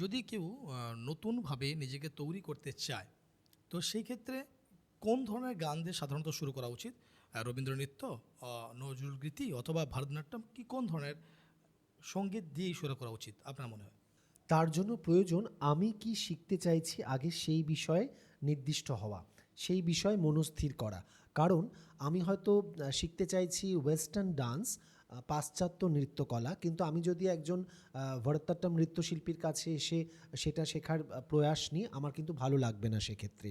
যদি কেউ নতুনভাবে নিজেকে তৈরি করতে চায়, তো সেই ক্ষেত্রে কোন ধরনের গান দিয়ে সাধারণত শুরু করা উচিত? রবীন্দ্র নৃত্য নজরুল গীতি অথবা ভারতনাট্যম, কি কোন ধরনের সংগীত দিয়েই শুরু করা উচিত আপনার মনে হয়? তার জন্য প্রয়োজন, আমি কি শিখতে চাইছি আগে সেই বিষয়ে নির্দিষ্ট হওয়া, সেই বিষয়ে মনস্থির করা। কারণ, আমি হয়তো শিখতে চাইছি ওয়েস্টার্ন ডান্স পাশ্চাত্য নৃত্যকলা, কিন্তু আমি যদি একজন ভরতনাট্যম নৃত্যশিল্পীর কাছে এসে সেটা শেখার প্রয়াস নিই, আমার কিন্তু ভালো লাগবে না সেক্ষেত্রে।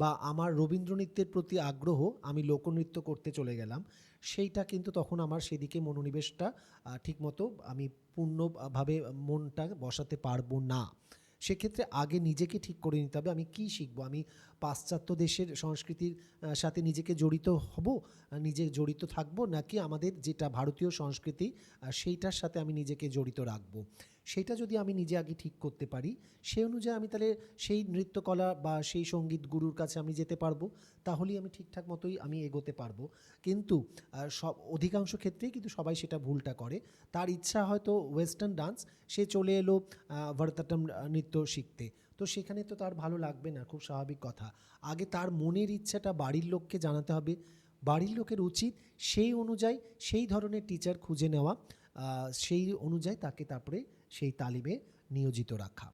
বা আমার রবীন্দ্র নৃত্যের প্রতি আগ্রহ, আমি লোকনৃত্য করতে চলে গেলাম, সেইটা কিন্তু তখন আমার সেদিকে মনোনিবেশটা ঠিকমতো আমি পূর্ণভাবে মনটা বসাতে পারব না। সেক্ষেত্রে আগে নিজেকে ঠিক করে নিতে হবে, আমি কি শিখব? আমি পাশ্চাত্য দেশের সংস্কৃতির সাথে নিজেকে জড়িত হব নিজে জড়িত থাকব, নাকি আমাদের যেটা ভারতীয় সংস্কৃতি সেইটার সাথে আমি নিজেকে জড়িত রাখব? সেটা যদি আমি নিজে আগে ঠিক করতে পারি সেই অনুযায়ী আমি তাহলে সেই নৃত্যকলা বা সেই সংগীত গুরুর কাছে আমি যেতে পারব, তাহলেই আমি ঠিকঠাক মতোই আমি এগোতে পারব। কিন্তু সব, অধিকাংশ ক্ষেত্রেই কিন্তু সবাই সেটা ভুলটা করে। তার ইচ্ছা হয়তো ওয়েস্টার্ন ডান্স সে চলে এলো ভরতনাট্যম নৃত্য শিখতে। তো সেখানে তো তার ভালো লাগবে না, খুব স্বাভাবিক কথা। আগে তার মনের ইচ্ছাটা বাড়ির লোককে জানাতে হবে। বাড়ির লোকের উচিত সেই অনুযায়ী সেই ধরনের টিচার খুঁজে নেওয়া। সেই অনুযায়ী তাকে তারপরে সেই তালিমে নিয়োজিত রাখা।